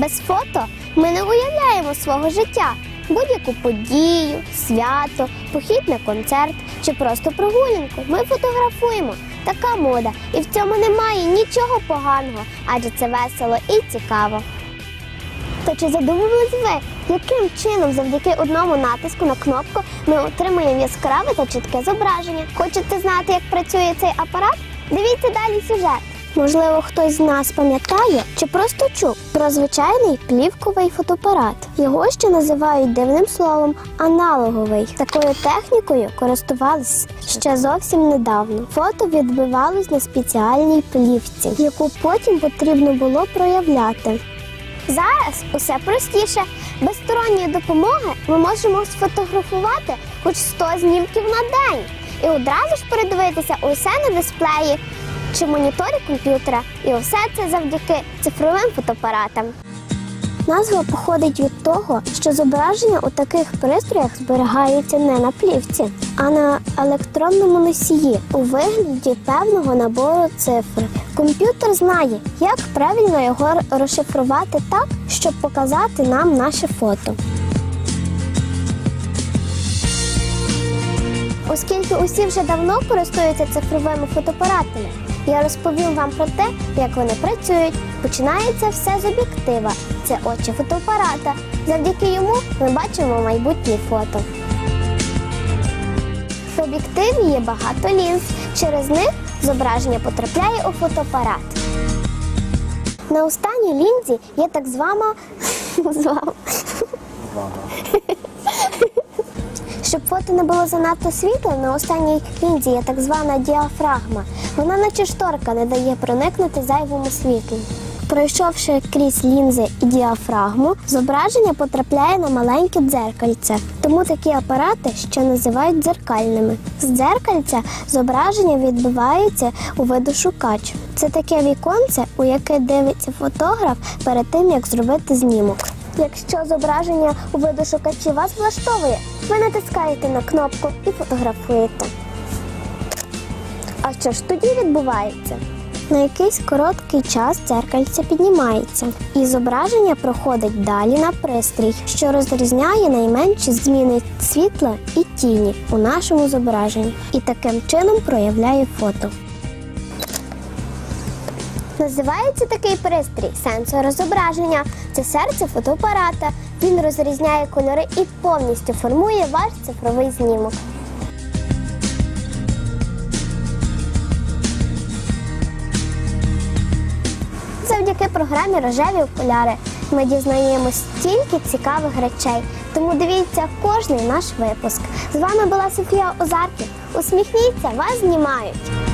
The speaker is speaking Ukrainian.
Без фото ми не уявляємо свого життя. Будь-яку подію, свято, похід на концерт чи просто прогулянку. Ми фотографуємо. Така мода. І в цьому немає нічого поганого, адже це весело і цікаво. То чи задумувались ви, яким чином завдяки одному натиску на кнопку ми отримуємо яскраве та чітке зображення? Хочете знати, як працює цей апарат? Дивіться далі сюжет. Можливо, хтось з нас пам'ятає чи просто чув про звичайний плівковий фотоапарат. Його ще називають дивним словом аналоговий. Такою технікою користувались ще зовсім недавно. Фото відбивалось на спеціальній плівці, яку потім потрібно було проявляти. Зараз усе простіше. Без сторонньої допомоги ми можемо сфотографувати хоч 100 знімків на день і одразу ж передивитися усе на дисплеї чи моніторі комп'ютера. І усе це завдяки цифровим фотоапаратам. Назва походить від того, що зображення у таких пристроях зберігаються не на плівці, а на електронному носії у вигляді певного набору цифр. Комп'ютер знає, як правильно його розшифрувати так, щоб показати нам наше фото. Оскільки усі вже давно користуються цифровими фотоапаратами, я розповім вам про те, як вони працюють. Починається все з об'єктива. Це очі фотоапарата. Завдяки йому ми бачимо майбутнє фото. В об'єктиві є багато лінз. Через них зображення потрапляє у фотоапарат. На останній лінзі є так звана. Щоб фото не було занадто світло, на останній лінзі є так звана діафрагма. Вона наче шторка не дає проникнути зайвому світлу. Пройшовши крізь лінзи і діафрагму, зображення потрапляє на маленьке дзеркальце. Тому такі апарати ще називають дзеркальними. З дзеркальця зображення відбивається у видошукач. Це таке віконце, у яке дивиться фотограф перед тим, як зробити знімок. Якщо зображення у видошукачі вас влаштовує, ви натискаєте на кнопку і фотографуєте. А що ж тоді відбувається? На якийсь короткий час дзеркальце піднімається, і зображення проходить далі на пристрій, що розрізняє найменші зміни світла і тіні у нашому зображенні, і таким чином проявляє фото. Називається такий пристрій сенсор зображення. Це серце фотоапарата. Він розрізняє кольори і повністю формує ваш цифровий знімок. Завдяки програмі Рожеві окуляри ми дізнаємось стільки цікавих речей. Тому дивіться кожний наш випуск. З вами була Софія Озарків. Усміхніться, вас знімають.